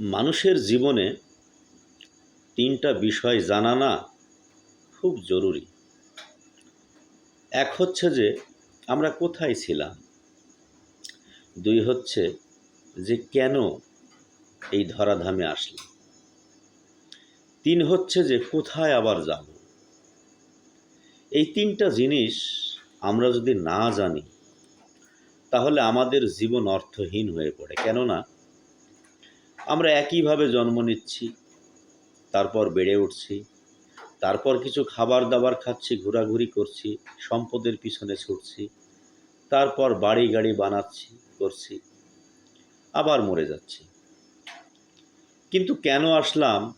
মানুষের জীবনে তিনটা বিষয় জানা না খুব জরুরি। এক হচ্ছে যে, আমরা কোথায় ছিলাম? দুই হচ্ছে যে, কেন এই ধরাধামে আসলাম? তিন হচ্ছে যে, কোথায় আবার যাব? এই তিনটা জিনিস আমরা যদি না জানি, তাহলে আমাদের জীবন অর্থহীন হয়ে পড়ে। কেননা আমরা একইভাবে জন্ম নিচ্ছি, তারপর বেড়ে উঠছি, তারপর কিছু খাবার দাবার খাচ্ছি, ঘোরাঘুরি করছি, সম্পদের পিছনে ছুটছি, তারপর বাড়ি গাড়ি বানাচ্ছি, করছি, আবার মরে যাচ্ছি। কিন্তু কেন আসলাম,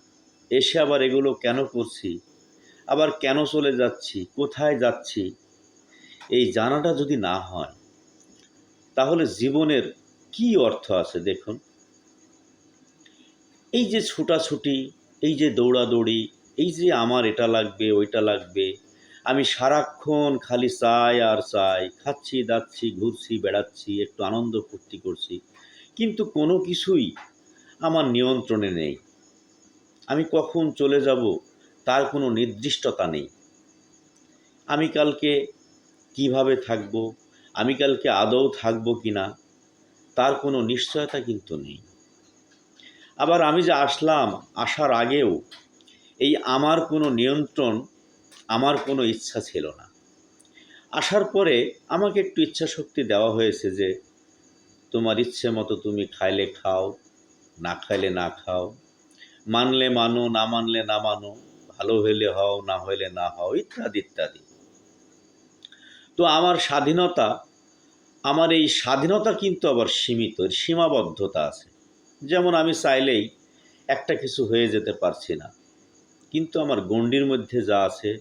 এসে আবার এগুলো কেন করছি, আবার কেন চলে যাচ্ছি, কোথায় যাচ্ছি, এই জানাটা যদি না হয়, তাহলে জীবনের কি অর্থ আছে দেখুন। এই যে ছুটাছুটি, এই যে দৌড়াদৌড়ি, এই যে আমার এটা লাগবে, ওইটা লাগবে, আমি সারাক্ষণ খালি চাই আর চাই, খাচ্ছি, দাচ্ছি, ঘুরছি, বেড়াচ্ছি, একটু আনন্দ ফুর্তি করছি, কিন্তু কোনো কিছুই আমার নিয়ন্ত্রণে নেই। আমি কখন চলে যাব তার কোনো নির্দিষ্টতা নেই। আমি কালকে কীভাবে থাকব, আমি কালকে আদৌ থাকব কি না তার কোনো নিশ্চয়তা কিন্তু নেই। আবার আমি যে আসলাম আসার আগেও, এই আমার কোনো নিয়ন্ত্রণ, আমার কোনো ইচ্ছা ছিল না। আসার পরে আমাকে একটু ইচ্ছা শক্তি দেওয়া হয়েছে যে, তোমার ইচ্ছে মতো তুমি খাইলে খাও, না খাইলে না খাও, মানলে মানো, না মানলে না মানো, ভালো হইলে হও, না হইলে না হও, ইত্যাদি ইত্যাদি। তো আমার স্বাধীনতা, আমার এই স্বাধীনতা কিন্তু আবার সীমিত, সীমাবদ্ধতা আছে। যেমন আমি চাইলেই একটা কিছু হয়ে যেতে পারছি না। কিন্তু আমার গণ্ডির মধ্যে যা আছে,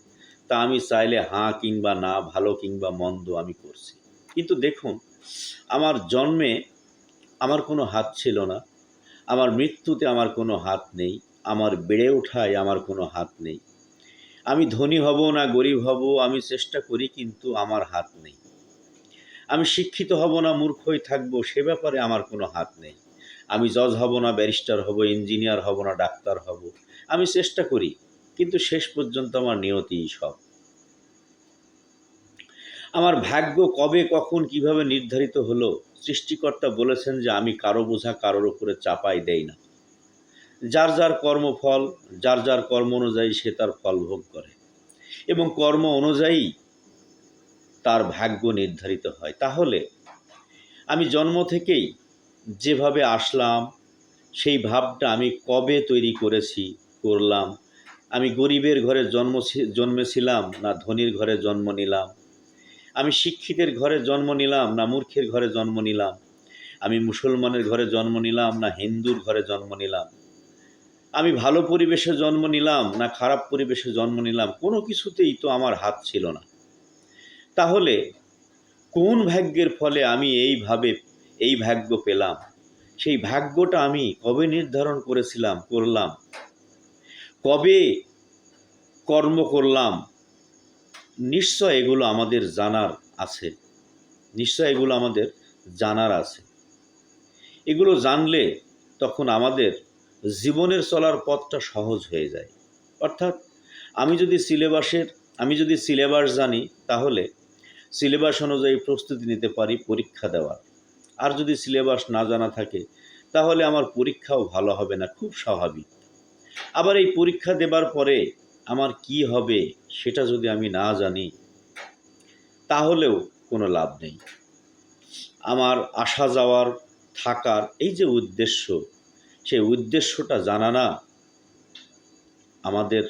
তা আমি চাইলে হাঁ কিংবা না, ভালো কিংবা মন্দ আমি করছি। কিন্তু দেখুন, আমার জন্মে আমার কোনো হাত ছিল না, আমার মৃত্যুতে আমার কোনো হাত নেই, আমার বেড়ে ওঠায় আমার কোনো হাত নেই। আমি ধনী হব না গরিব হব, আমি চেষ্টা করি কিন্তু আমার হাত নেই। আমি শিক্ষিত হব না মূর্খই থাকব, সে ব্যাপারে আমার কোনো হাত নেই। আমি জজ হব না, ব্যারিস্টার হব, ইঞ্জিনিয়ার হব না, ডাক্তার হব। আমি চেষ্টা করি, কিন্তু শেষ পর্যন্ত আমার নিয়তিই সব। আমার ভাগ্য কবে, কখন, কীভাবে নির্ধারিত হলো, সৃষ্টিকর্তা বলেছেন যে আমি কারও বোঝা কারোর উপরে চাপাই দেই না। যার যার কর্মফল যার যার কর্ম অনুযায়ী সে তার ফল ভোগ করে। এবং কর্ম অনুযায়ী তার ভাগ্য নির্ধারিত হয়। তাহলে আমি জন্ম থেকেই যেভাবে আসলাম, সেই ভাবটা আমি কবে তৈরি করেছি, করলাম। আমি গরিবের ঘরে জন্ম জন্মেছিলাম না ধনীর ঘরে জন্ম নিলাম। আমি শিক্ষিতের ঘরে জন্ম নিলাম না মূর্খের ঘরে জন্ম নিলাম। আমি মুসলমানের ঘরে জন্ম নিলাম না হিন্দুর ঘরে জন্ম নিলাম। আমি ভালো পরিবেশে জন্ম নিলাম না খারাপ পরিবেশে জন্ম নিলাম, কোনো কিছুতেই তো আমার হাত ছিল না। তাহলে কোন ভাগ্যের ফলে আমি এইভাবে এই ভাগ্য পেলাম। সেই ভাগ্যটা আমি কবে নির্ধারণ করেছিলাম, করলাম। কবে কর্ম করলাম, নিশ্চয় এগুলো আমাদের জানার আছে। নিশ্চয় এগুলো আমাদের জানার আছে। এগুলো জানলে তখন আমাদের জীবনের চলার পথটা সহজ হয়ে যায়। অর্থাৎ আমি যদি সিলেবাসের, আমি যদি সিলেবাস জানি, তাহলে সিলেবাস অনুযায়ী প্রস্তুতি নিতে পারি, পরীক্ষা দেওয়ার। আর যদি সিলেবাস না জানা থাকে, তাহলে আমার পরীক্ষাও ভালো হবে না, খুব স্বাভাবিক। আবার এই পরীক্ষা দেবার পরে আমার কি হবে সেটা যদি আমি না জানি, তাহলেও কোনো লাভ নেই। আমার আসা যাওয়ার, থাকার এই যে উদ্দেশ্য, সেই উদ্দেশ্যটা জানা না আমাদের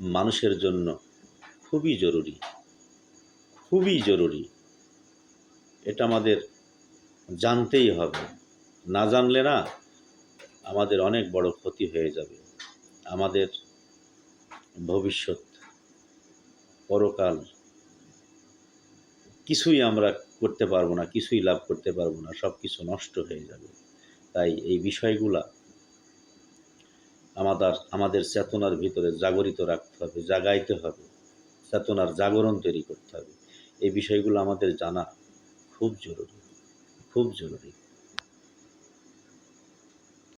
মানুষের জন্য খুবই জরুরি। খুবই জরুরি। এটা আমাদের জানতেই হবে। না জানলে না আমাদের অনেক বড় ক্ষতি হয়ে যাবে। আমাদের ভবিষ্যৎ পরকাল কিছুই আমরা করতে পারব না, কিছুই লাভ করতে পারব না সব কিছু নষ্ট হয়ে যাবে। তাই এই বিষয়গুলা আমাদের আমাদের চেতনার ভিতরে জাগরিত রাখতে হবে, জাগাইতে হবে। চেতনার জাগরণ তৈরি করতে হবে। এই বিষয়গুলো আমাদের জানা খুব জরুরি। খুব জরুরি।